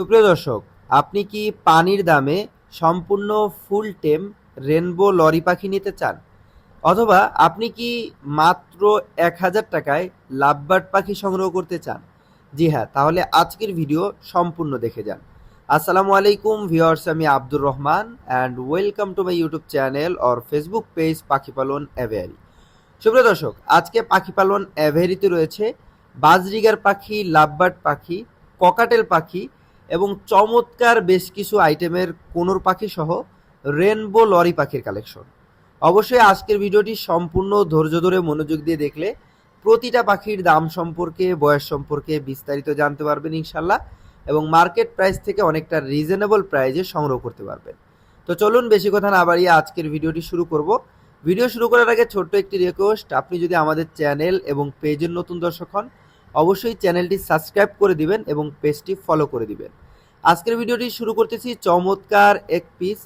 সুপ্রিয় দর্শক, আপনি কি পানির দামে সম্পূর্ণ ফুল টেম রেনবো লরি পাখি নিতে চান? অথবা আপনি কি মাত্র এক হাজার টাকায় লাভবার্ড পাখি সংগ্রহ করতে চান? জি হ্যাঁ তাহলে আজকের ভিডিও সম্পূর্ণ দেখে যান। আসসালামু আলাইকুম ভিউয়ার্স, আমি Abdur Rahman and welcome to my YouTube channel or Facebook page পাখি পালন অ্যাভেয়ারি সুপ্রিয় দর্শক, আজকে পাখি পালন অ্যাভেয়ারিতে রয়েছে বাজরিগার পাখি, লাভবার্ড পাখি, ককাটেল পাখি এবং চমৎকার বেশ কিছু আইটেমের কোনোর পাখি সহ রেনবো লরি পাখির কালেকশন। অবশ্যই আজকের ভিডিওটি সম্পূর্ণ ধৈর্য ধরে মনোযোগ দিয়ে দেখলে প্রতিটা পাখির দাম সম্পর্কে, বয়স সম্পর্কে বিস্তারিত জানতে পারবেন ইনশাল্লাহ এবং মার্কেট প্রাইস থেকে অনেকটা রিজনেবল প্রাইজে সংগ্রহ করতে পারবেন। তো চলুন বেশি কথা না বাড়িয়ে আজকের ভিডিওটি শুরু করব। ভিডিও শুরু করার আগে ছোট্ট একটি রিকোয়েস্ট আপনি যদি আমাদের চ্যানেল এবং পেজের নতুন দর্শক হন অবশ্যই চ্যানেলটি সাবস্ক্রাইব করে দিবেন এবং পেজটি ফলো করে দিবেন। আজকের ভিডিওটি শুরু করতেছি চমৎকার এক পিস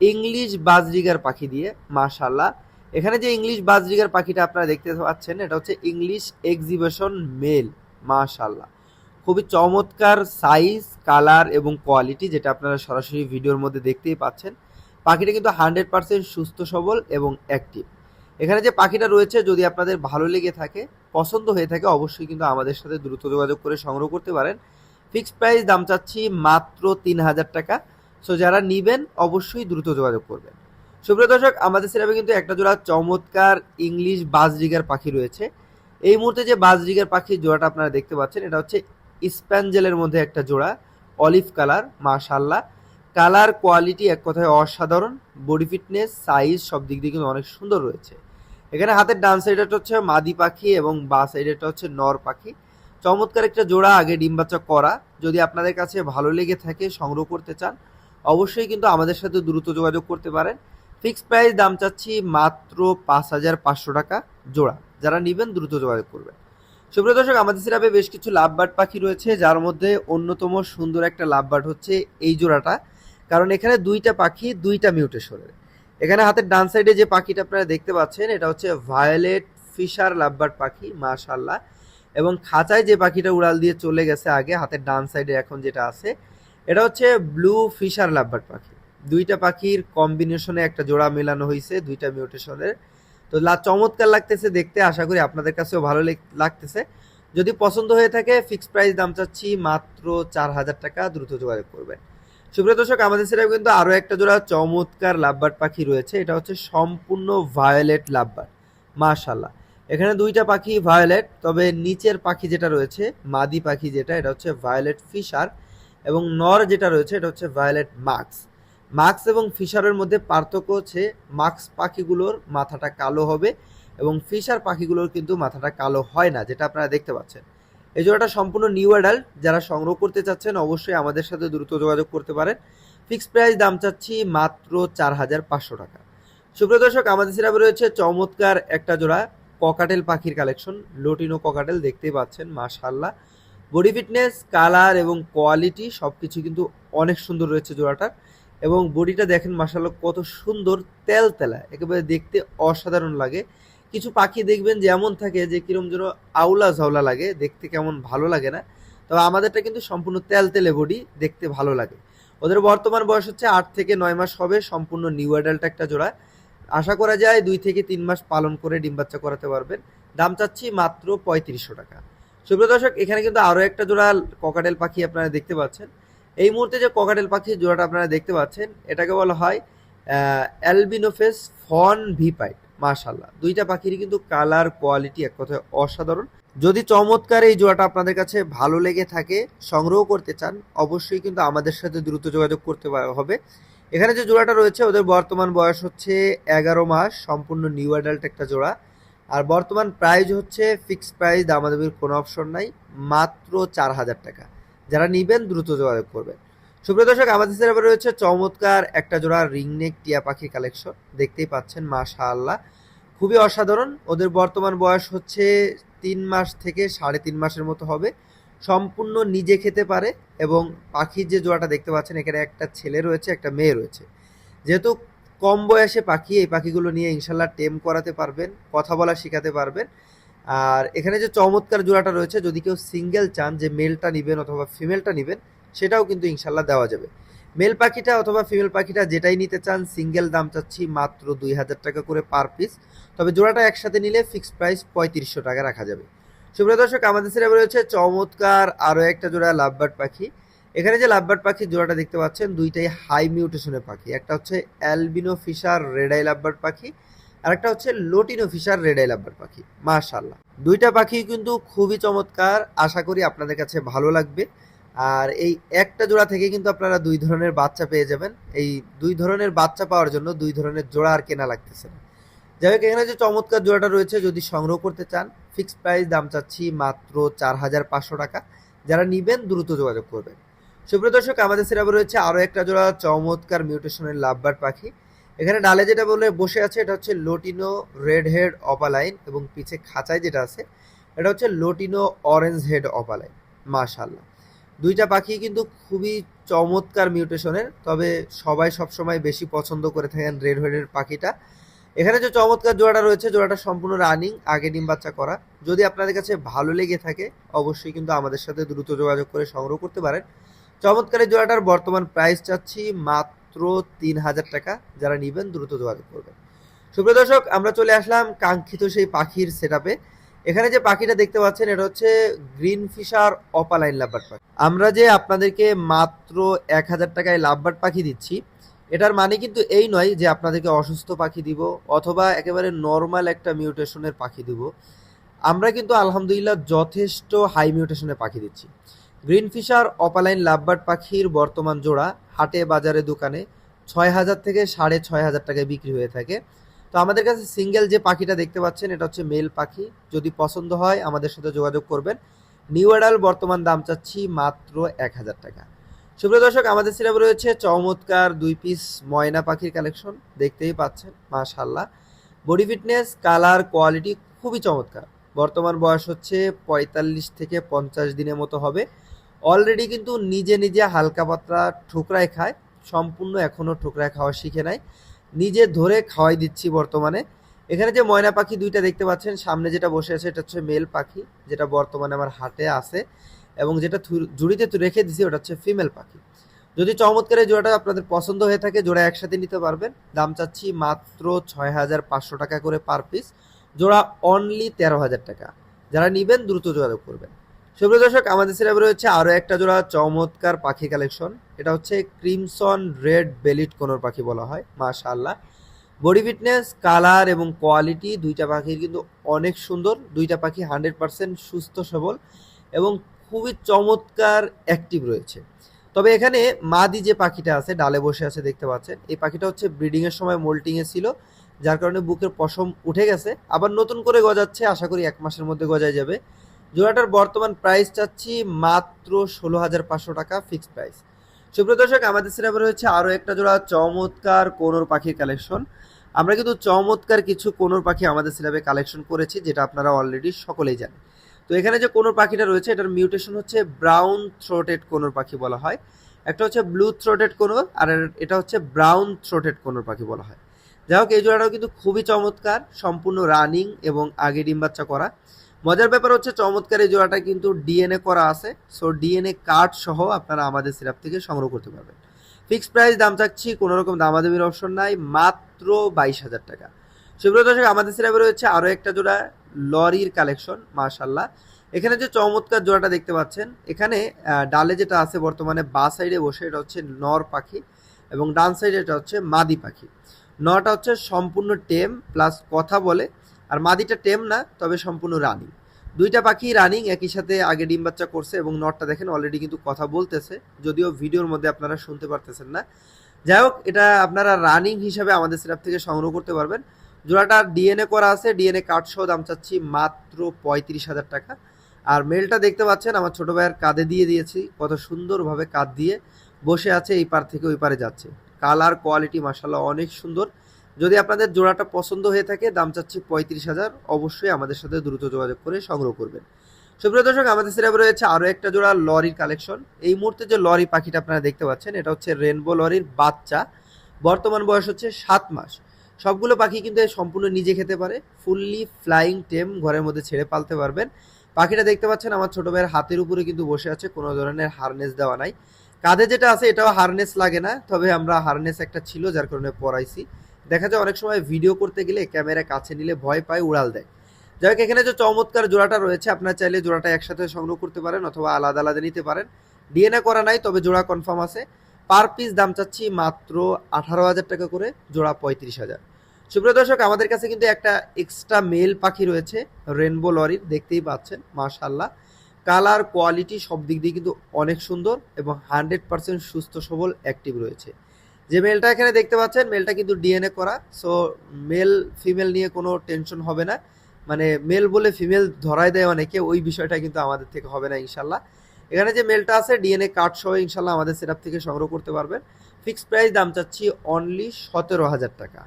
ইংলিশ বাজরিগার পাখি দিয়ে মাশাল্লাহ এখানে যে ইংলিশ বাজরিগার পাখিটা আপনারা দেখতে পাচ্ছেন, এটা হচ্ছে ইংলিশ এক্সিবিশন মেল মাশাল্লাহ খুবই চমৎকার সাইজ কালার এবং কোয়ালিটি যেটা আপনারা সরাসরি ভিডিওর মধ্যে দেখতেই পাচ্ছেন। পাখিটা কিন্তু হান্ড্রেড পার্সেন্ট সুস্থ সবল এবং অ্যাক্টিভ এখানে যে পাখিটা রয়েছে, যদি আপনাদের ভালো লেগে থাকে, পছন্দ হয়ে থাকে, অবশ্যই কিন্তু আমাদের সাথে দ্রুত যোগাযোগ করে সংগ্রহ করতে পারেন। ফিক্সড প্রাইস দাম চাচ্ছি মাত্র তিন হাজার টাকা। সো যারা নিবেন, অবশ্যই দ্রুত যোগাযোগ করবেন। সুপ্রিয় দর্শক, আমাদের সিরাপে কিন্তু একটা জোড়া চমৎকার ইংলিশ বাজরিগার পাখি রয়েছে। এই মুহূর্তে যে বাজরিগার পাখির জোড়াটা আপনারা দেখতে পাচ্ছেন, এটা হচ্ছে স্প্যাঞ্জেলের মধ্যে একটা জোড়া, অলিভ কালার মাশাল্লাহ কালার কোয়ালিটি এক কথায় অসাধারণ, বডি ফিটনেস, সাইজ সব দিক দিয়ে কিন্তু অনেক সুন্দর রয়েছে। এখানে হাতের ডান সাইডেটা হচ্ছে মাদি পাখি এবং বা সাইডেটা হচ্ছে নর পাখি। চমৎকার একটা জোড়া আগে ডিম বাচ্চা করা। যদি আপনাদের কাছে ভালো লেগে থাকে, সংগ্রহ করতে চান, অবশ্যই কিন্তু আমাদের সাথে দ্রুত যোগাযোগ করতে পারেন। ফিক্সড প্রাইস দাম চাচ্ছি মাত্র পাঁচ হাজার পাঁচশো টাকা জোড়া। যারা নেবেন, দ্রুত যোগাযোগ করবেন। সুপ্রিয় দর্শক, আমাদের সিরাপে বেশ কিছু লাভবার্ড পাখি রয়েছে, যার মধ্যে অন্যতম সুন্দর একটা লাভবার্ড হচ্ছে এই জোড়াটা। কারণ এখানে দুইটা পাখি, দুইটা মিউটেশনের এখানে হাতের ডান সাইডে যে পাখিটা আপনারা দেখতে পাচ্ছেন, এটা হচ্ছে ভায়োলেট ফিশার লাভবার্ড পাখি মাশাল্লাহ এবং খাঁচায় যে পাখিটা উড়াল দিয়ে চলে গেছে আগে, হাতের ডান সাইডে এখন যেটা আছে, এটা হচ্ছে ব্লু ফিশার লাভবার্ড পাখি। দুইটা পাখির কম্বিনেশনে একটা জোড়া মেলানো হয়েছে দুইটা মিউটেশনের। তো চমৎকার লাগতেছে দেখতে, আশা করি আপনাদের কাছেও ভালো লাগতেছে। যদি পছন্দ হয়ে থাকে ফিক্সড প্রাইস দাম চাচ্ছি মাত্র চার হাজার টাকা, দ্রুত যোগাযোগ করবেন। সুপ্রিয় দর্শক, আমাদের সেটা কিন্তু আরও একটা জোড়া চমৎকার লাভবার্ড পাখি রয়েছে। এটা হচ্ছে সম্পূর্ণ ভায়োলেট লাভবার্ড মাশাল্লাহ এখানে দুইটা পাখি ভায়োলেট তবে নিচের পাখি যেটা রয়েছে, মাদি পাখি যেটা, এটা হচ্ছে ভায়োলেট ফিশার এবং নর যেটা রয়েছে, এটা হচ্ছে ভায়োলেট মাক্স মাক্স এবং ফিশারের মধ্যে পার্থক্য হচ্ছে মাক্স পাখিগুলোর মাথাটা কালো হবে এবং ফিশার পাখিগুলোর কিন্তু মাথাটা কালো হয় না, যেটা আপনারা দেখতে পাচ্ছেন। এই জোড়াটা সম্পূর্ণ নিউ অ্যাডাল্ট যারা সংগ্রহ করতে চাচ্ছেন অবশ্যই আমাদের সাথে দ্রুত যোগাযোগ করতে পারেন। ফিক্সড প্রাইস দাম চাচ্ছি মাত্র চার হাজার পাঁচশো টাকা। সুপ্রিয় দর্শক, আমাদের সিরাপে রয়েছে চমৎকার একটা জোড়া ককাটেল পাখির কালেকশন লোটিনো ককাটেল দেখতেই পাচ্ছেন মাশাল্লাহ বডি ফিটনেস কালার এবং কোয়ালিটি সব কিছু কিন্তু অনেক সুন্দর রয়েছে জোড়াটার। এবং বডিটা দেখেন মাশাল্লাহ কত সুন্দর তেল তেলা একেবারে দেখতে অসাধারণ লাগে। কিছু পাখি দেখবেন যে এমন থাকে যে কিরম যেন আউলা ঝাউলা লাগে, দেখতে কেমন ভালো লাগে না। তবে আমাদেরটা কিন্তু সম্পূর্ণ তেল তেলে বডি দেখতে ভালো লাগে। ওদের বর্তমান বয়স হচ্ছে আট থেকে নয় মাস হবে, সম্পূর্ণ নিউ অ্যাডাল্ট একটা জোড়া। আশা করা যায় দুই থেকে তিন মাস পালন করে ডিম বাচ্চা করাতে পারবেন। দাম চাচ্ছি মাত্র পঁয়ত্রিশশো টাকা। সুপ্রিয় দর্শক, এখানে কিন্তু আরও একটা জোড়া ককাটেল পাখি আপনারা দেখতে পাচ্ছেন। এই মুহূর্তে যে ককাটেল পাখির জোড়াটা আপনারা দেখতে পাচ্ছেন, এটাকে বলা হয় অ্যালবিনোফেস ফন ভিপাইট মাশাল্লাহ দুইটা পাখিরই কিন্তু কালার, কোয়ালিটি এক কথায় অসাধারণ। যদি চমৎকার এই জোড়াটা আপনাদের কাছে ভালো লেগে থাকে, সংগ্রহ করতে চান, অবশ্যই কিন্তু আমাদের সাথে দ্রুত যোগাযোগ করতে হবে। এখানে যে জোড়াটা রয়েছে, ওদের বর্তমান বয়স হচ্ছে এগারো মাস, সম্পূর্ণ নিউ অ্যাডাল্ট একটা জোড়া। আর বর্তমান প্রাইস হচ্ছে ফিক্সড প্রাইস, দামাদামির কোনো অপশন নাই, মাত্র চার হাজার টাকা। যারা নিবেন, দ্রুত যোগাযোগ করবেন। সুপ্রিয় দর্শক, আমাদের সেরাপে রয়েছে চমৎকার একটা জোড়া রিংনেক টিয়া পাখি কালেকশন। দেখতেই পাচ্ছেন মাশা আল্লাহ খুবই অসাধারণ। ওদের বর্তমান বয়স হচ্ছে তিন মাস থেকে সাড়ে তিন মাসের মতো হবে। সম্পূর্ণ নিজে খেতে পারে এবং পাখির যে জোড়াটা দেখতে পাচ্ছেন, এখানে একটা ছেলে রয়েছে, একটা মেয়ে রয়েছে। যেহেতু কম বয়সে পাখি, এই পাখিগুলো নিয়ে ইনশাল্লাহ টেম করাতে পারবেন, কথা বলা শেখাতে পারবেন। আর এখানে যে চমৎকার জোড়াটা রয়েছে, যদি কেউ সিঙ্গেল চান যে মেলটা নেবেন অথবা ফিমেলটা নেবেন সেটাও কিন্তু ইনশাল্লাহ দেওয়া যাবে। মেল পাখিটা অথবা ফিমেল পাখিটা যেটাই নিতে চান সিঙ্গেল দাম চাচ্ছি মাত্র দুই হাজার টাকা করে পার পিস তবে জোড়াটা একসাথে নিলে ফিক্সড প্রাইস পঁয়ত্রিশশো টাকা রাখা যাবে। সুপ্রিয় দর্শক, আমাদের সিরাপে রয়েছে চমৎকার আরও একটা জোড়া লাভবার্ড পাখি। এখানে যে লাভবার্ড পাখি জোড়াটা দেখতে পাচ্ছেন, দুইটাই হাই মিউটেশনের পাখি। একটা হচ্ছে অ্যালবিনো ফিশার রেডাই লাভবার্ড পাখি, আর একটা হচ্ছে লোটিনো ফিশার রেডাই লাভবার্ড পাখি। মাশাল্লাহ দুইটা পাখি কিন্তু খুবই চমৎকার। আশা করি আপনাদের কাছে ভালো লাগবে। আর এই একটা জোড়া থেকে কিন্তু আপনারা দুই ধরনের বাচ্চা পেয়ে যাবেন। এই দুই ধরনের বাচ্চা পাওয়ার জন্য দুই ধরনের জোড়া আর কেনা লাগতেছে না। যাই হোক, এখানে যে চমৎকার জোড়াটা রয়েছে, যদি সংগ্রহ করতে চান ফিক্সড প্রাইস দাম চাচ্ছি মাত্র চার হাজার পাঁচশো টাকা। যারা নিবেন, দ্রুত যোগাযোগ করবেন। সুপ্রিয় দর্শক, আমাদের সিরাপে রয়েছে আরও একটা জোড়া চমৎকার মিউটেশনের লাভবার পাখি। এখানে ডালে যেটা বলে বসে আছে, এটা হচ্ছে লোটিনো রেড হেড অপালাইন এবং পিছে খাঁচায় যেটা আছে, এটা হচ্ছে লোটিনো অরেঞ্জ হেড অপালাইন মাশাল্লাহ দুইটা পাখি কিন্তু খুবই চমৎকার মিউটেশনের, তবে সবাই সবসময় বেশি পছন্দ করে থাকেন রেড হেডের পাখিটা। এখানে যে চমৎকার জোড়াটা রয়েছে, জোড়াটা সম্পূর্ণ রানিং, আগে ডিম বাচ্চা করা। যদি আপনাদের কাছে ভালো লেগে থাকে, অবশ্যই কিন্তু আমাদের সাথে দ্রুত যোগাযোগ করে সংগ্রহ করতে পারেন। চমৎকার এই জোড়াটার বর্তমান প্রাইস চাচ্ছি মাত্র তিন হাজার টাকা। যারা নিবেন, দ্রুত যোগাযোগ করবেন। সুপ্রিয় দর্শক, আমরা চলে আসলাম কাঙ্ক্ষিত সেই পাখির সেট এখানে যে পাখিটা দেখতে পাচ্ছেন, এটা হচ্ছে গ্রিন ফিশার অপালাইন লাভবার্ড পাখি। আমরা যে আপনাদেরকে মাত্র এক হাজার টাকায় লাভবার্ড পাখি দিচ্ছি, এটার মানে কিন্তু এই নয় যে আপনাদেরকে অসুস্থ পাখি দিব অথবা একেবারে নর্মাল একটা মিউটেশনের পাখি দিব। আমরা কিন্তু আলহামদুলিল্লাহ যথেষ্ট হাই মিউটেশনের পাখি দিচ্ছি। গ্রিন ফিশার অপালাইন লাভবার্ড পাখির বর্তমান জোড়া হাটে বাজারে দোকানে ছয় হাজার থেকে সাড়ে ছয় হাজার টাকায় বিক্রি হয়ে থাকে। তো আমাদের কাছে সিঙ্গেল যে পাখিটা দেখতে পাচ্ছেন, এটা হচ্ছে মেল পাখি। যদি পছন্দ হয়, আমাদের সাথে যোগাযোগ করবেন। নিউ অ্যাডাল বর্তমান দাম চাচ্ছি মাত্র এক হাজার টাকা। সুপ্রিয় দর্শক, আমাদের সিরাপে রয়েছে চমৎকার দুই পিস ময়না পাখির কালেকশন দেখতেই পাচ্ছেন মাশাল্লাহ বডি ফিটনেস কালার কোয়ালিটি খুবই চমৎকার। বর্তমান বয়স হচ্ছে পঁয়তাল্লিশ থেকে পঞ্চাশ দিনের মতো হবে। অলরেডি কিন্তু নিজে নিজে হালকা পাতলা ঠোকরায় খায়। সম্পূর্ণ এখনও ঠোকরায় খাওয়া শিখে নাই। নিজে ধরে খাওয়াই দিচ্ছি বর্তমানে। এখানে যে ময়না পাখি দুইটা দেখতে পাচ্ছেন, সামনে যেটা বসে আছে এটা হচ্ছে মেল পাখি, যেটা বর্তমানে আমার হাতে আছে এবং যেটা থু- ঝুড়িতে তো রেখে দিছি ওটা হচ্ছে ফিমেল পাখি। যদি চমৎকার এই জোড়াটা আপনাদের পছন্দ হয়ে থাকে, জোড়া একসাথে নিতে পারবেন। দাম চাচ্ছি মাত্র ছয় হাজার পাঁচশো টাকা করে পার পিস, জোড়া অনলি তেরো হাজার টাকা। যারা নিবেন দ্রুত যোগাযোগ করবেন। সুপ্রিয় দর্শক, আমাদের সিরাপে রয়েছে আরও একটা জোড়া চমৎকার পাখি কালেকশন। এটা হচ্ছে ক্রিমসন রেড বেলিট কোনোর পাখি বলা হয়, মাশাআল্লাহ। বডি ফিটনেস, কালার এবং কোয়ালিটি দুইটা পাখির কিন্তু অনেক সুন্দর। দুইটা পাখি হান্ড্রেড পার্সেন্ট সুস্থ, সবল এবং খুবই চমৎকার অ্যাক্টিভ রয়েছে। তবে এখানে মাদি যে পাখিটা আছে, ডালে বসে আছে, দেখতে পাচ্ছেন, এই পাখিটা হচ্ছে ব্রিডিংয়ের সময় মোল্টিংয়ে ছিল, যার কারণে বুকের পশম উঠে গেছে। আবার নতুন করে গজাচ্ছে, আশা করি এক মাসের মধ্যে গজায় যাবে। জোড়াটার বর্তমান প্রাইস চাচ্ছি মাত্র ষোলো হাজার পাঁচশো টাকা ফিক্সড প্রাইস সুপ্রিয় দর্শক, আমাদের সিনেমা রয়েছে আরও একটা জোড়া চমৎকার কোনোর পাখির কালেকশন আমরা কিন্তু চমৎকার কিছু কোনোর পাখি আমাদের সিলেবে কালেকশন করেছি, যেটা আপনারা অলরেডি সকলেই জানেন। তো এখানে যে কোনোর পাখিটা রয়েছে, এটার মিউটেশন হচ্ছে ব্রাউন থ্রোটেড কোনোর পাখি বলা হয়। একটা হচ্ছে ব্লু থ্রোটেড কোনোর আর এটা হচ্ছে ব্রাউন থ্রোটেড কোনোর পাখি বলা হয়। যাই হোক, এই জোড়াটাও কিন্তু খুবই চমৎকার, সম্পূর্ণ রানিং এবং আগে ডিম বাচ্চা করা। মজার ব্যাপার হচ্ছে চমৎকার এই জোড়াটা কিন্তু ডিএনএ করা আছে। সো ডিএনএ কার্ড সহ আপনারা আমাদের সিরাপ থেকে সংগ্রহ করতে পারবেন। ফিক্সড প্রাইস দাম চাচ্ছি কোনো রকম দামাদামির অপশন নাই, মাত্র বাইশ হাজার টাকা। সুপ্রিয় দর্শক, আমাদের সিরাপে রয়েছে আরও একটা জোড়া, লরির কালেকশন মাশাল্লাহ এখানে যে চমৎকার জোড়াটা দেখতে পাচ্ছেন, এখানে ডালে যেটা আছে বর্তমানে বা সাইডে বসে, এটা হচ্ছে নর পাখি এবং ডান সাইডে এটা হচ্ছে মাদি পাখি। নটা হচ্ছে সম্পূর্ণ টেম প্লাস কথা বলে আর মাদিটা টেম না, তবে সম্পূর্ণ রানিং। দুইটা পাখি রানিং, একই সাথে আগে ডিম বাচ্চা করছে এবং নটটা দেখেন অলরেডি কিন্তু কথা বলতেছে, যদিও ভিডিওর মধ্যে আপনারা শুনতে পারতেছেন না। যাই হোক, এটা আপনারা রানিং হিসাবে আমাদের সিরাপ থেকে সংগ্রহ করতে পারবেন। জোড়াটা ডিএনএ করা আছে, ডিএনএ কার্ড সহ দাম চাচ্ছি মাত্র পঁয়ত্রিশ হাজার টাকা। আর মেলটা দেখতে পাচ্ছেন, আমার ছোট ভাইয়ের কাঁধে দিয়ে দিয়েছি, কত সুন্দরভাবে কাঁধ দিয়ে বসে আছে, এই পার থেকে ওই পারে যাচ্ছে। কালার কোয়ালিটি মাসাল্লাহ অনেক সুন্দর। যদি আপনাদের জোড়াটা পছন্দ হয়ে থাকে, দাম চাচ্ছি পঁয়ত্রিশ হাজার, অবশ্যই আমাদের সাথে দ্রুত যোগাযোগ করে সংগ্রহ করবেন। সুপ্রিয় দর্শক, আমাদের সিরাপে রয়েছে আরও একটা জোড়া লরির কালেকশন। এই মুহূর্তে যে লরি পাখিটা আপনারা দেখতে পাচ্ছেন, এটা হচ্ছে রেনবো লরির বাচ্চা। বর্তমান বয়স হচ্ছে সাত মাস। সবগুলো পাখি কিন্তু সম্পূর্ণ নিজে খেতে পারে, ফুললি ফ্লাইং টেম ঘরের মধ্যে ছেড়ে পালতে পারবেন। পাখিটা দেখতে পাচ্ছেন, আমার ছোট ভাইয়ের হাতের উপরে কিন্তু বসে আছে, কোনো ধরনের হারনেস দেওয়া নাই। কাঁধে যেটা আছে, এটাও হারনেস লাগে না, তবে আমরা হারনেস একটা ছিল, যার কারণে পরাইছি। দেখা যায় অনেক সময় ভিডিও করতে গেলে ক্যামেরা কাছে নিলে ভয় পায়, উড়াল দেয়। যাই হোক, এখানে যে চমৎকার জোড়াটা রয়েছে, আপনার চাইলে জোড়াটা একসাথে সংগ্রহ করতে পারেন অথবা আলাদা আলাদা নিতে পারেন। ডিএনএ করা নাই, তবে জোড়া কনফার্ম আছে। পার পিস দাম চাচ্ছি মাত্র আঠারো হাজার টাকা করে, জোড়া পঁয়ত্রিশ হাজার। সুপ্রিয় দর্শক, আমাদের কাছে কিন্তু একটা এক্সট্রা মেল পাখি রয়েছে রেনবো লরির দেখতেই পাচ্ছেন মাশাল্লাহ কালার কোয়ালিটি সব দিক দিয়ে কিন্তু অনেক সুন্দর এবং হান্ড্রেড পার্সেন্ট সুস্থ সবল অ্যাক্টিভ রয়েছে। যে মেলটা এখানে দেখতে পাচ্ছেন মেলটা কিন্তু ডিএনএ করা সো মেল ফিমেল নিয়ে কোনো টেনশন হবে না। মানে মেল বলে ফিমেল ধরাই দেয় অনেকে, ওই বিষয়টা কিন্তু আমাদের থেকে হবে না, ইনশাল্লাহ। এখানে যে মেলটা আছে ডিএনএ কার্ড সহ ইনশাল্লাহ আমাদের সেটআপ থেকে সংগ্রহ করতে পারবেন। ফিক্সড প্রাইস দাম চাচ্ছি অনলি সতেরো হাজার টাকা।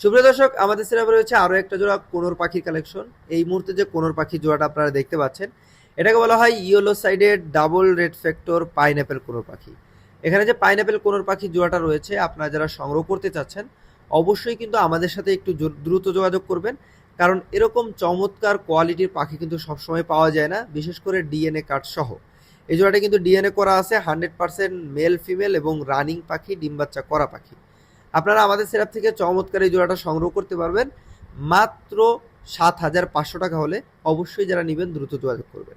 সুপ্রিয় দর্শক, আমাদের সেটআপে রয়েছে আরও একটা জোড়া কোনোর পাখির কালেকশন এই মুহূর্তে যে কোনোর পাখির জোড়াটা আপনারা দেখতে পাচ্ছেন, এটাকে বলা হয় ইয়েলো সাইডের double red factor pineapple conure পাখি। এখানে যে পাইনঅ্যাপেল কোনোর পাখি জোড়াটা রয়েছে, আপনারা যারা সংগ্রহ করতে চাচ্ছেন, অবশ্যই কিন্তু আমাদের সাথে একটু দ্রুত যোগাযোগ করবেন। কারণ এরকম চমৎকার কোয়ালিটির পাখি কিন্তু সবসময় পাওয়া যায় না, বিশেষ করে ডিএনএ কার্ড সহ। এই জোড়াটা কিন্তু ডিএনএ করা আছে হান্ড্রেড পার্সেন্ট মেল ফিমেল এবং রানিং পাখি, ডিম বাচ্চা করা পাখি। আপনারা আমাদের সেরাপ থেকে চমৎকার এই জোড়াটা সংগ্রহ করতে পারবেন। মাত্র সাত হাজার পাঁচশো টাকা হলে অবশ্যই যারা নেবেন দ্রুত যোগাযোগ করবেন।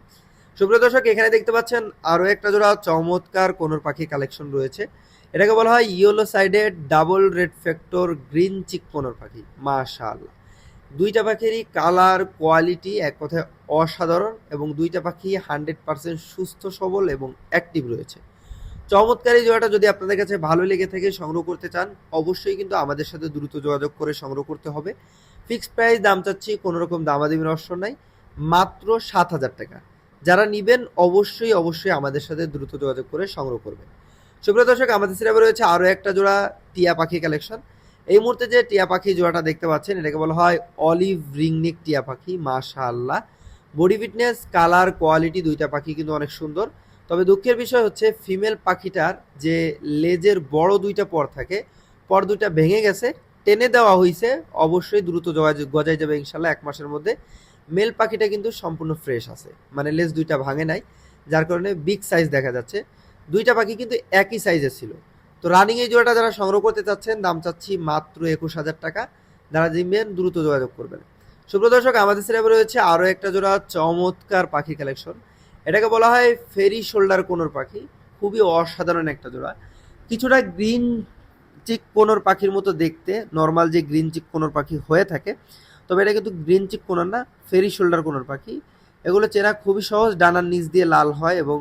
সুপ্রিয় দর্শক, এখানে দেখতে পাচ্ছেন আরও একটা জোড়া চমৎকার কোনোর পাখি কালেকশন রয়েছে। এটাকে বলা হয় ইয়েলো সাইডে double red factor green cheek কোনোর পাখি। মাশাল দুইটা পাখিরই কালার, কোয়ালিটি এক কথায় অসাধারণ এবং দুইটা পাখি হান্ড্রেড পার্সেন্ট সুস্থ, সবল এবং অ্যাক্টিভ রয়েছে। চমৎকার জোড়াটা যদি আপনাদের কাছে ভালো লেগে থাকে, সংগ্রহ করতে চান, অবশ্যই কিন্তু আমাদের সাথে দ্রুত যোগাযোগ করে সংগ্রহ করতে হবে। ফিক্সড প্রাইস দাম চাচ্ছি কোনো রকম দামাদামির অবসর নাই, মাত্র সাত হাজার টাকা। যারা নিবেন, অবশ্যই অবশ্যই আমাদের সাথে দ্রুত যোগাযোগ করে সংগ্রহ করবেন। সুপ্রিয় দর্শক, আমাদের সিনেমা রয়েছে আরও একটা জোড়া টিয়া পাখি কালেকশন এই মুহূর্তে যে টিয়া পাখি জোড়াটা দেখতে পাচ্ছেন, এটাকে বলা হয় অলিভ রিংনিক টিয়া পাখি, মাশাআল্লাহ। বডি ফিটনেস কালার কোয়ালিটি দুইটা পাখি কিন্তু অনেক সুন্দর। তবে দুঃখের বিষয় হচ্ছে ফিমেল পাখিটার যে লেজের বড় দুইটা পর থাকে, পর দুইটা ভেঙে গেছে টেনে দেওয়া হয়েছে অবশ্যই দ্রুত যোগাযোগ গজাই যাবে ইনশাল্লাহ এক মাসের মধ্যে। মেল পাখিটা কিন্তু সম্পূর্ণ ফ্রেশ আছে মানে লেজ দুইটা ভাঙে নাই, যার কারণে বিগ সাইজ দেখা যাচ্ছে। দুইটা পাখি কিন্তু একই সাইজের ছিল। তো রানিং এই জোড়াটা যারা সংগ্রহ করতে চাচ্ছেন, দাম চাচ্ছি মাত্র একুশ হাজার টাকা। যারা জিমবেন, দ্রুত যোগাযোগ করবেন। সুপ্রিয় দর্শক, আমাদের সিলেবে রয়েছে আরও একটা জোড়া চমৎকার পাখি কালেকশন। এটাকে বলা হয় ফেরি শোল্ডার কোনোর পাখি। খুবই অসাধারণ একটা জোড়া। কিছুটা গ্রিন চিক কোনোর পাখির মতো দেখতে নর্মাল যে গ্রিন চিক কোনোর পাখি হয়ে থাকে, তবে এটা কিন্তু গ্রিন চিক কোনোর না ফেরি শোল্ডার কোনোর পাখি। এগুলো চেনা খুবই সহজ, ডানার নিচ দিয়ে লাল হয় এবং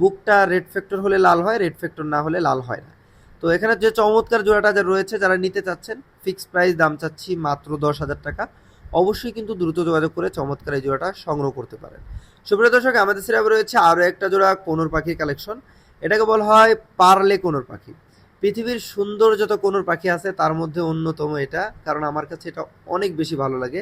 বুকটা রেড ফ্যাক্টর হলে লাল হয় রেড ফ্যাক্টর না হলে লাল হয় না। তো এখানে যে চমৎকার জোড়াটা যা রয়েছে, যারা নিতে চাচ্ছেন ফিক্স প্রাইস দাম চাচ্ছি মাত্র দশ হাজার টাকা। অবশ্যই কিন্তু দ্রুত যোগাযোগ করে চমৎকার এই জোড়াটা সংগ্রহ করতে পারেন। সুপ্রিয় দর্শক, আমাদের সিরাপে রয়েছে আরও একটা জোড়া কোনোর পাখির কালেকশন এটাকে বলা হয় পার্লে কোনোর পাখি। পৃথিবীর সুন্দর যত কোনোর পাখি আছে, তার মধ্যে অন্যতম এটা, কারণ আমার কাছে এটা অনেক বেশি ভালো লাগে।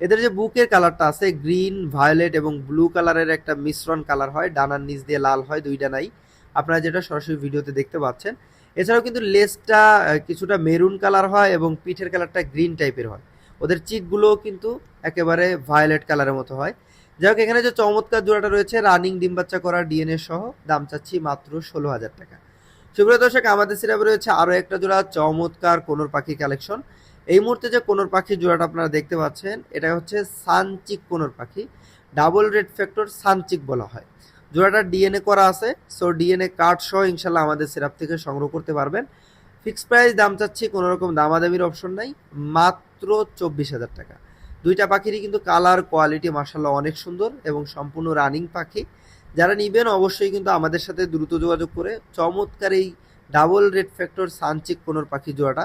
এদের যে বুকের কালারটা আছে, গ্রিন, ভায়োলেট এবং ব্লু কালারের একটা মিশ্রণ কালার হয়, ডানার নিচ দিয়ে লাল হয় দুই ডানাই আপনারা যেটা সরাসরি ভিডিওতে দেখতে পাচ্ছেন। এছাড়াও কিন্তু লেসটা কিছুটা মেরুন কালার হয় এবং পিঠের কালারটা গ্রিন টাইপের হয়। ওদের চিকগুলোও কিন্তু একেবারে ভায়োলেট কালারের মতো হয়। যাই হোক, এখানে যে চমৎকার জোড়াটা রয়েছে, রানিং ডিম বাচ্চা করা ডিএনএ সহ, দাম চাচ্ছি মাত্র ষোলো হাজার টাকা। সুপ্রিয় দর্শক, আমাদের সিরাপে রয়েছে আরও একটা জোড়া চমৎকার কোনোর পাখি কালেকশন। এই মুহূর্তে যে কোনোর পাখি জোড়াটা আপনারা দেখতে পাচ্ছেন, এটা হচ্ছে সানচিক কোনোর পাখি। ডাবল রেড ফ্যাক্টর সানচিক বলা হয়। জোড়াটা ডিএনএ করা আছে, সো ডিএনএ কার্ড সহ ইনশাল্লাহ আমাদের সিরাপ থেকে সংগ্রহ করতে পারবেন। ফিক্স প্রাইস দাম চাচ্ছি কোনো রকম দামাদামির অপশন নাই, মাত্র চব্বিশ হাজার টাকা। দুইটা পাখিরই কিন্তু কালার কোয়ালিটি মার্শাল্লাহ অনেক সুন্দর এবং সম্পূর্ণ রানিং পাখি। যারা নিবেন অবশ্যই কিন্তু আমাদের সাথে দ্রুত যোগাযোগ করে চমৎকার এই double red factor sun cheek conure পাখি জোড়াটা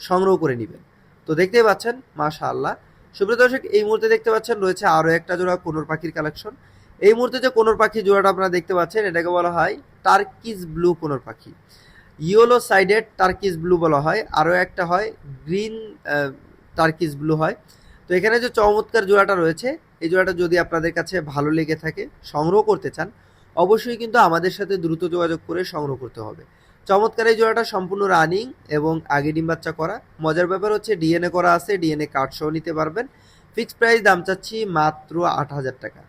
সংগ্রহ করে নেবেন। তো দেখতেই পাচ্ছেন মাশা আল্লাহ সুপ্রিয় দর্শক, এই মুহূর্তে দেখতে পাচ্ছেন রয়েছে আরও একটা জোড়া কোনোর পাখির কালেকশন। এই মুহূর্তে যে কোনোর পাখি জোড়াটা আপনারা দেখতে পাচ্ছেন, এটাকে বলা হয় টার্কিজ ব্লু কোনোর পাখি। ইয়েলো সাইডেড টার্কিজ ব্লু বলা হয়, আরও একটা হয় গ্রিন টার্কিজ ব্লু হয়। তো এখানে যে চমৎকার জোড়াটা রয়েছে, এই জোড়াটা যদি আপনাদের কাছে ভালো লেগে থাকে, সংগ্রহ করতে চান, অবশ্যই কিন্তু আমাদের সাথে দ্রুত যোগাযোগ করে সংগ্রহ করতে হবে। চমৎকার এই জোড়াটা সম্পূর্ণ রানিং এবং আগে ডিম বাচ্চা করা। মজার ব্যাপার হচ্ছে, ডিএনএ করা আছে, ডিএনএ কার্ড সহ নিতে পারবেন। ফিক্সড প্রাইস দাম চাচ্ছি মাত্র আট হাজার টাকা।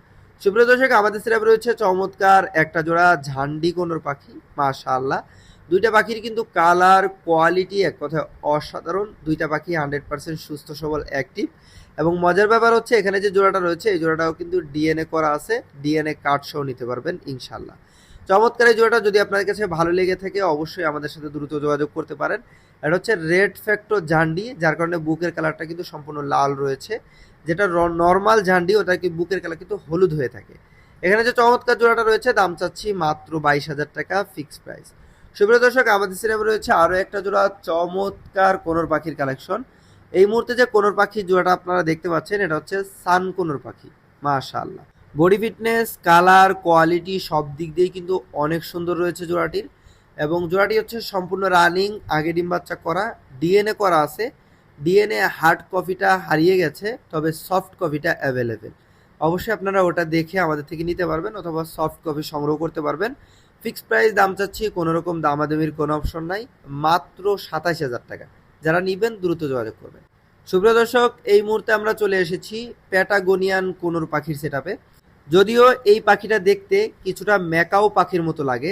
সুপ্রিয় দর্শক, আমাদের সিরাপ রয়েছে চমৎকার একটা জোড়া ঝান্ডি কোনোর পাখি, মাশাআল্লাহ। দুইটা পাখির কিন্তু কালার কোয়ালিটি এক কথায় অসাধারণ। দুইটা পাখি হান্ড্রেড পার্সেন্ট সুস্থ, সবল অ্যাক্টিভ এবং মজার ব্যাপার হচ্ছে, এখানে যে জোড়াটা রয়েছে, এই জোড়াটাও কিন্তু ডিএনএ করা আছে। ডিএনএ কার্ড সহ নিতে পারবেন ইনশাল্লাহ চমৎকার এই জোড়াটা যদি আপনাদের কাছে ভালো লেগে থাকে, অবশ্যই আমাদের সাথে দ্রুত যোগাযোগ করতে পারেন। এটা হচ্ছে রেড ফ্যাক্টর ঝান্ডি যার কারণে বুকের কালারটা কিন্তু সম্পূর্ণ লাল রয়েছে। যেটা নর্মাল ঝান্ডি ওটা কি বুকের কালার কিন্তু হলুদ হয়ে থাকে। এখানে যে চমৎকার জোড়াটা রয়েছে, দাম চাচ্ছি মাত্র বাইশ হাজার টাকা ফিক্সড প্রাইস সুপ্রিয় দর্শক, আমাদের সিনেমা রয়েছে আরও একটা জোড়া, চমৎকার কোনোর পাখির কালেকশন এই মুহূর্তে যে কোনোর পাখি জোড়াটা আপনারা দেখতে পাচ্ছেন, এটা হচ্ছে সান কোনোর পাখি। মাশাআল্লাহ। বডি ফিটনেস, কালার, কোয়ালিটি সব দিক দিয়েই কিন্তু অনেক সুন্দর রয়েছে জোড়াটির। এবং জোড়াটি হচ্ছে সম্পূর্ণ রানিং, আগে ডিম বাচ্চা করা, ডিএনএ করা আছে। ডিএনএ হার্ড কপিটা হারিয়ে গেছে, তবে সফট কপিটা অ্যাভেলেবেল। অবশ্যই আপনারা ওটা দেখে আমাদের থেকে নিতে পারবেন অথবা সফট কপি সংগ্রহ করতে পারবেন। ফিক্সড প্রাইস দাম চাচ্ছি কোনো রকম দামাদামির কোনো অপশন নাই, মাত্র সাতাশ হাজার টাকা। যারা নিবেন দ্রুত যোগাযোগ করবেন। সুপ্রিয় দর্শক, এই মুহূর্তে আমরা চলে এসেছি প্যাটাগোনিয়ান কোনোর পাখির সেটাপে যদিও এই পাখিটা দেখতে কিছুটা ম্যাকাও পাখির মতো লাগে,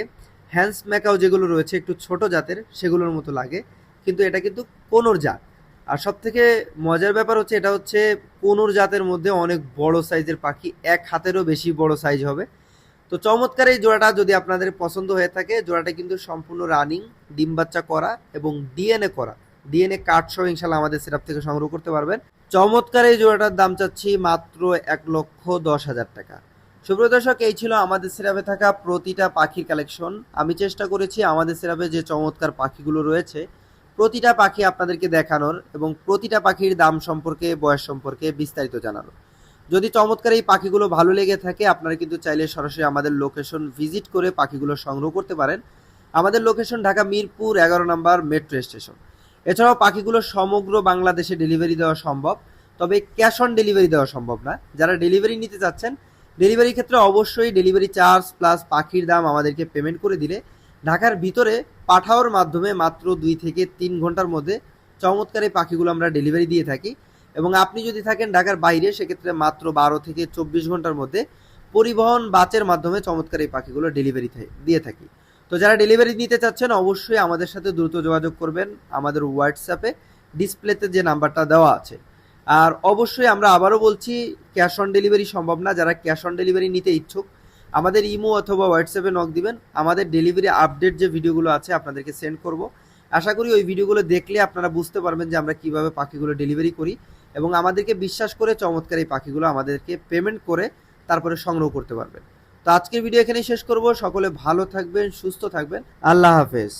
হ্যান্স ম্যাকাও যেগুলো রয়েছে একটু ছোট জাতের সেগুলোর মতো লাগে, কিন্তু এটা কিন্তু কোনোর জাত। আর সব থেকে মজার ব্যাপার হচ্ছে, এটা হচ্ছে কোনোর জাতের মধ্যে অনেক বড় সাইজের পাখি, এক হাতেরও বেশি বড় সাইজ হবে। তো চমৎকার এই জোড়াটা যদি আপনাদের পছন্দ হয়ে থাকে, জোড়াটা কিন্তু সম্পূর্ণ রানিং, ডিম বাচ্চা করা এবং ডিএনএ করা। ডিএনএ কার্ড সহ ইনশাল্লাহ আমাদের সেটাপ থেকে সংগ্রহ করতে পারবেন। চমৎকার এই জোড়াটার দাম চাচ্ছি মাত্র এক লক্ষ দশ হাজার টাকা। সুপ্রিয় দর্শক, এই ছিল আমাদের সিরাপে থাকা প্রতিটা পাখির কালেকশন আমি চেষ্টা করেছি আমাদের সিরাপে যে চমৎকার পাখিগুলো রয়েছে, প্রতিটা পাখি আপনাদেরকে দেখানোর এবং প্রতিটা পাখির দাম সম্পর্কে, বয়স সম্পর্কে বিস্তারিত জানানোর। যদি চমৎকার এই পাখিগুলো ভালো লেগে থাকে, আপনারা কিন্তু চাইলে সরাসরি আমাদের লোকেশন ভিজিট করে পাখিগুলো সংগ্রহ করতে পারেন। আমাদের লোকেশন ঢাকা মিরপুর, এগারো নম্বর মেট্রো স্টেশন এছাড়াও পাখিগুলো সমগ্র বাংলাদেশে ডেলিভারি দেওয়া সম্ভব, তবে ক্যাশ অন ডেলিভারি দেওয়া সম্ভব না। যারা ডেলিভারি নিতে চাচ্ছেন ডেলিভারির ক্ষেত্রে অবশ্যই ডেলিভারি চার্জ প্লাস পাখির দাম আমাদেরকে পেমেন্ট করে দিলে ঢাকার ভিতরে পাঠাওয়ার মাধ্যমে মাত্র দুই থেকে তিন ঘণ্টার মধ্যে চমৎকার এই পাখিগুলো আমরা ডেলিভারি দিয়ে থাকি। এবং আপনি যদি থাকেন ঢাকার বাইরে, সেক্ষেত্রে মাত্র বারো থেকে চব্বিশ ঘণ্টার মধ্যে পরিবহন বাসের মাধ্যমে চমৎকার এই পাখিগুলো ডেলিভারি দিয়ে থাকি। তো যারা ডেলিভারি নিতে চাচ্ছেন, অবশ্যই আমাদের সাথে দ্রুত যোগাযোগ করবেন আমাদের হোয়াটসঅ্যাপে ডিসপ্লেতে যে নাম্বারটা দেওয়া আছে। আর অবশ্যই আমরা আবারও বলছি ক্যাশ অন ডেলিভারি সম্ভব না। যারা ক্যাশ অন ডেলিভারি নিতে ইচ্ছুক, আমাদের ইমো অথবা হোয়াটসঅ্যাপে নক দিবেন। আমাদের ডেলিভারি আপডেট যে ভিডিওগুলো আছে, আপনাদেরকে সেন্ড করব। আশা করি ওই ভিডিওগুলো দেখলে আপনারা বুঝতে পারবেন যে আমরা কীভাবে পাখিগুলো ডেলিভারি করি এবং আমাদেরকে বিশ্বাস করে চমৎকার এই পাখিগুলো আমাদেরকে পেমেন্ট করে তারপরে সংগ্রহ করতে পারবেন। তো আজকের ভিডিও এখানে শেষ করব। সকলে ভালো থাকবেন সুস্থ থাকবেন। আল্লাহ হাফেজ।